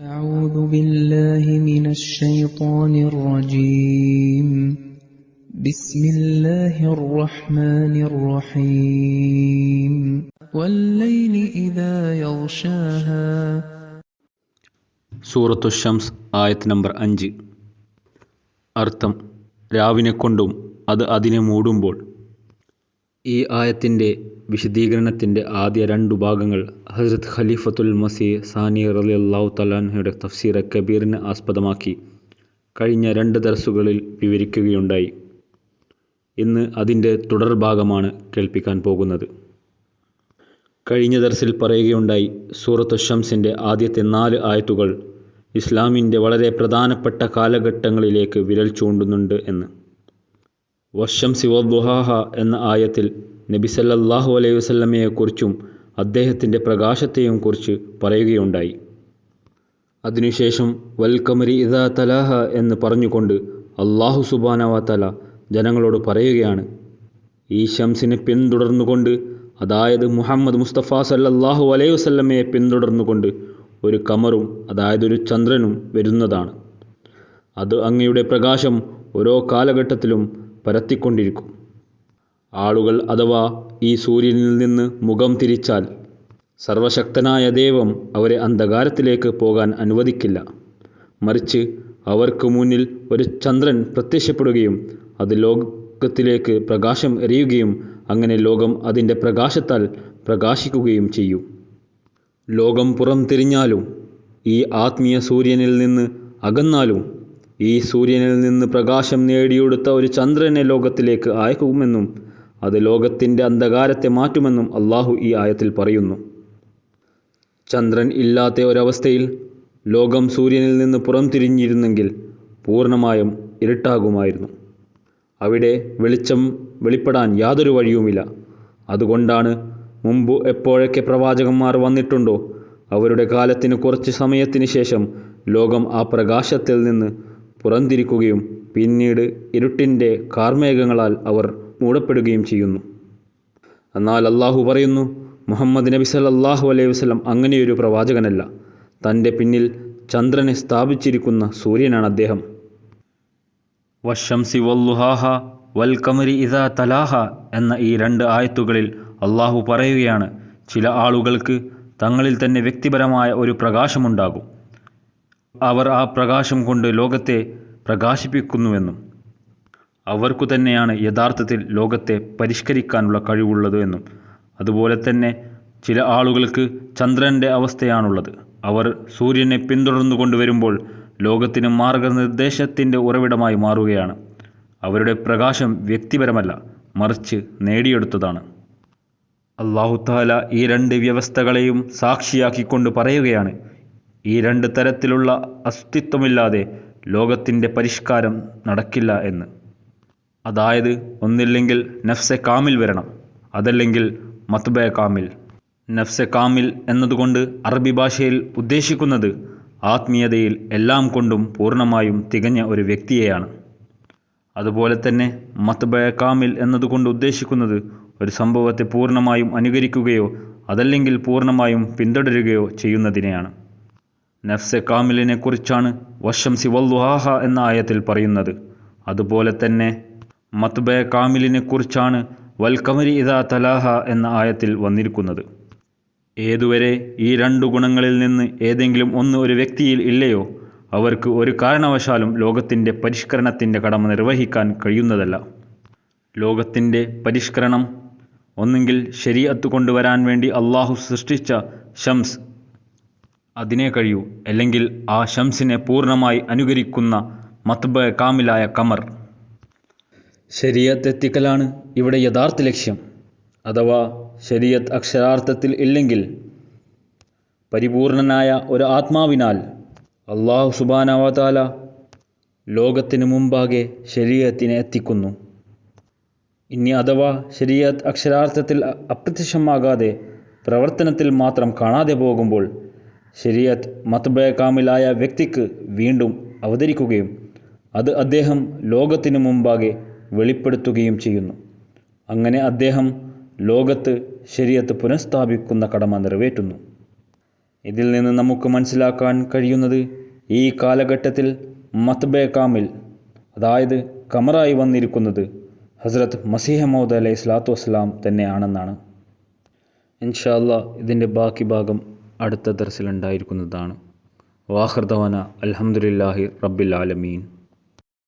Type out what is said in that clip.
أعوذ بالله من الشيطان الرجيم بسم الله الرحمن الرحيم والليل إذا يغشاها സൂറത്തു ഷംസ് ആയത്ത് നമ്പർ അഞ്ച് അർത്ഥം രാവിനെ കൊണ്ടും അത് അതിനെ മൂടുമ്പോൾ ഈ ആയത്തിന്റെ വിശദീകരണത്തിന്റെ ആദ്യ രണ്ടു ഭാഗങ്ങൾ ഹസ്രത്ത് ഖലീഫത്തുൽ മസീഹ് സാനി അള്ളാഹു തലാൻഹയുടെ തഫ്സീർ കബീറിനെ ആസ്പദമാക്കി കഴിഞ്ഞ രണ്ട് ദർസുകളിൽ വിവരിക്കുകയുണ്ടായി. ഇന്ന് അതിന്റെ തുടർഭാഗമാണ് കേൾപ്പിക്കാൻ പോകുന്നത്. കഴിഞ്ഞ ദർസിൽ പറയുകയുണ്ടായി സൂറത്ത് ഷംസിന്റെ ആദ്യത്തെ നാല് ആയത്തുകൾ ഇസ്ലാമിന്റെ വളരെ പ്രധാനപ്പെട്ട കാലഘട്ടങ്ങളിലേക്ക് വിരൽ ചൂണ്ടുന്നുണ്ട് എന്ന്. വശംസി വദ്ദുഹാഹ എന്ന ആയത്തിൽ നബി സല്ലല്ലാഹു അലൈഹി വസല്ലമയെക്കുറിച്ചും അദ്ദേഹത്തിന്റെ പ്രകാശത്തെയും കുറിച്ച് പറയുകയുണ്ടായി. അതിനുശേഷം വൽക്കമരി ഇദാ തലാഹ എന്ന് പറഞ്ഞുകൊണ്ട് അള്ളാഹു സുബാനവ തല ജനങ്ങളോട് പറയുകയാണ് ഈ ഷംസിനെ പിന്തുടർന്നുകൊണ്ട് അതായത് മുഹമ്മദ് മുസ്തഫ സല്ലല്ലാഹു അലൈഹി വസല്ലമയെ പിന്തുടർന്നുകൊണ്ട് ഒരു കമറും അതായത് ഒരു ചന്ദ്രനും വരുന്നതാണ്. അത് അങ്ങയുടെ പ്രകാശം ഓരോ കാലഘട്ടത്തിലും പരത്തിക്കൊണ്ടിരിക്കും. ആളുകൾ അഥവാ ഈ സൂര്യനിൽ നിന്ന് മുഖം തിരിച്ചാൽ സർവശക്തനായ ദൈവം അവരെ അന്ധകാരത്തിലേക്ക് പോകാൻ അനുവദിക്കില്ല. മറിച്ച് അവർക്ക് മുന്നിൽ ഒരു ചന്ദ്രൻ പ്രത്യക്ഷപ്പെടുകയും അത് ലോകത്തിലേക്ക് പ്രകാശം എറിയുകയും അങ്ങനെ ലോകം അതിന്റെ പ്രകാശത്താൽ പ്രകാശിക്കുകയും ചെയ്യും. ലോകം പുറം തിരിഞ്ഞാലും ഈ ആത്മീയ സൂര്യനിൽ നിന്ന് അകന്നാലും ഈ സൂര്യനിൽ നിന്ന് പ്രകാശം നേടിയെടുത്ത ഒരു ചന്ദ്രനെ ലോകത്തിലേക്ക് അയക്കുമെന്നും അത് ലോകത്തിന്റെ അന്ധകാരത്തെ മാറ്റുമെന്നും അള്ളാഹു ഈ ആയത്തിൽ പറയുന്നു. ചന്ദ്രൻ ഇല്ലാത്ത ഒരവസ്ഥയിൽ ലോകം സൂര്യനിൽ നിന്ന് പുറംതിരിഞ്ഞിരുന്നെങ്കിൽ പൂർണമായും ഇരുട്ടാകുമായിരുന്നു. അവിടെ വെളിച്ചം വെളിപ്പെടാൻ യാതൊരു വഴിയുമില്ല. അതുകൊണ്ടാണ് മുമ്പ് എപ്പോഴൊക്കെ പ്രവാചകന്മാർ വന്നിട്ടുണ്ടോ അവരുടെ കാലത്തിന് കുറച്ച് സമയത്തിന് ശേഷം ലോകം ആ പ്രകാശത്തിൽ നിന്ന് പുറംതിരിക്കുകയും പിന്നീട് ഇരുട്ടിന്റെ കാർമേഘങ്ങളാൽ അവർ മൂടപ്പെടുകയും ചെയ്യുന്നു. എന്നാൽ അള്ളാഹു പറയുന്നു മുഹമ്മദ് നബി സല്ലാഹു അലൈഹി വസ്ലം അങ്ങനെയൊരു പ്രവാചകനല്ല. തന്റെ പിന്നിൽ ചന്ദ്രനെ സ്ഥാപിച്ചിരിക്കുന്ന സൂര്യനാണ് അദ്ദേഹം. വശംസി വല്ലുഹാഹ വൽ കമരി ഇദാ തലാഹ എന്ന ഈ രണ്ട് ആയത്തുകളിൽ അള്ളാഹു പറയുകയാണ് ചില ആളുകൾക്ക് തങ്ങളിൽ തന്നെ വ്യക്തിപരമായ ഒരു പ്രകാശമുണ്ടാകും. അവർ ആ പ്രകാശം കൊണ്ട് ലോകത്തെ പ്രകാശിപ്പിക്കുന്നുവെന്നും അവർക്കു തന്നെയാണ് യഥാർത്ഥത്തിൽ ലോകത്തെ പരിഷ്കരിക്കാനുള്ള കഴിവുള്ളത് എന്നും. അതുപോലെ തന്നെ ചില ആളുകൾക്ക് ചന്ദ്രന്റെ അവസ്ഥയാണുള്ളത്. അവർ സൂര്യനെ പിന്തുടർന്നു കൊണ്ടുവരുമ്പോൾ ലോകത്തിന് മാർഗനിർദ്ദേശത്തിന്റെ ഉറവിടമായി മാറുകയാണ്. അവരുടെ പ്രകാശം വ്യക്തിപരമല്ല മറിച്ച് നേടിയെടുത്തതാണ്. അള്ളാഹുത്താല ഈ രണ്ട് വ്യവസ്ഥകളെയും സാക്ഷിയാക്കിക്കൊണ്ട് പറയുകയാണ് ഈ രണ്ട് തരത്തിലുള്ള അസ്തിത്വമില്ലാതെ ലോകത്തിന്റെ പരിഷ്കാരം നടക്കില്ല എന്ന്. അതായത് ഒന്നില്ലെങ്കിൽ നഫ്സെ കാമിൽ വരണം അതല്ലെങ്കിൽ മത്ബെ കാമിൽ. നഫ്സെ കാമിൽ എന്നതുകൊണ്ട് അറബി ഭാഷയിൽ ഉദ്ദേശിക്കുന്നത് ആത്മീയതയിൽ എല്ലാം കൊണ്ടും പൂർണമായും തികഞ്ഞ ഒരു വ്യക്തിയെയാണ്. അതുപോലെ തന്നെ മത്ബെ കാമിൽ എന്നതുകൊണ്ട് ഉദ്ദേശിക്കുന്നത് ഒരു സംഭവത്തെ പൂർണമായും അനുകരിക്കുകയോ അതല്ലെങ്കിൽ പൂർണമായും പിന്തുടരുകയോ ചെയ്യുന്നതിനെയാണ്. നഫ്സെ കാമിലിനെ കുറിച്ചാണ് വശം സിവല്ലുഹാഹ എന്ന ആയത്തിൽ പറയുന്നത്. അതുപോലെ തന്നെ മത്ബെ കാമിലിനെ കുറിച്ചാണ് വൽക്കമരി ഇദാ തലാഹ എന്ന ആയത്തിൽ വന്നിരിക്കുന്നത്. ഏതുവരെ ഈ രണ്ടു ഗുണങ്ങളിൽ നിന്ന് ഏതെങ്കിലും ഒന്ന് ഒരു വ്യക്തിയിൽ ഇല്ലയോ അവർക്ക് ഒരു കാരണവശാലും ലോകത്തിന്റെ പരിഷ്കരണത്തിന്റെ കടമ നിർവഹിക്കാൻ കഴിയുന്നതല്ല. ലോകത്തിന്റെ പരിഷ്കരണം ഒന്നുകിൽ ശരീഅത്ത് കൊണ്ടുവരാൻ വേണ്ടി അള്ളാഹു സൃഷ്ടിച്ച ഷംസ് അതിനെ കഴിയൂ. അല്ലെങ്കിൽ ആ ഷംസിനെ പൂർണമായി അനുകരിക്കുന്ന മത്ബ കാമിലായ കമർ. ശരിയത്ത് എത്തിക്കലാണ് ഇവിടെ യഥാർത്ഥ ലക്ഷ്യം. അഥവാ ശരീഅത്ത് അക്ഷരാർത്ഥത്തിൽ ഇല്ലെങ്കിൽ പരിപൂർണനായ ഒരു ആത്മാവിനാൽ അള്ളാഹു സുബാനവതാല ലോകത്തിന് മുമ്പാകെ ശരീരത്തിനെ എത്തിക്കുന്നു. ഇനി അഥവാ ശരീരത്ത് അക്ഷരാർത്ഥത്തിൽ അപ്രത്യക്ഷമാകാതെ പ്രവർത്തനത്തിൽ മാത്രം കാണാതെ പോകുമ്പോൾ ശരീരത്ത് മത്ബയക്കാമിലായ വ്യക്തിക്ക് വീണ്ടും അവതരിക്കുകയും അത് അദ്ദേഹം ലോകത്തിനു മുമ്പാകെ വെളിപ്പെടുത്തുകയും ചെയ്യുന്നു. അങ്ങനെ അദ്ദേഹം ലോകത്ത് ശരീഅത്ത് പുനഃസ്ഥാപിക്കുന്ന കടമ നിറവേറ്റുന്നു. ഇതിൽ നിന്ന് നമുക്ക് മനസ്സിലാക്കാൻ കഴിയുന്നത് ഈ കാലഘട്ടത്തിൽ മത്ബേക്കാമിൽ കാമിൽ അതായത് കമറായി വന്നിരിക്കുന്നത് ഹസ്രത്ത് മസീഹ അലൈഹി സ്വലാത്തു വസ്സലാം തന്നെയാണെന്നാണ്. ഇൻഷാല്ല ഇതിന്റെ ബാക്കി ഭാഗം അടുത്ത ദർസിലുണ്ടായിരിക്കുന്നതാണ് വാഹൃദവന അലഹമുല്ലാഹി റബ്ബിൽ ആലമീൻ.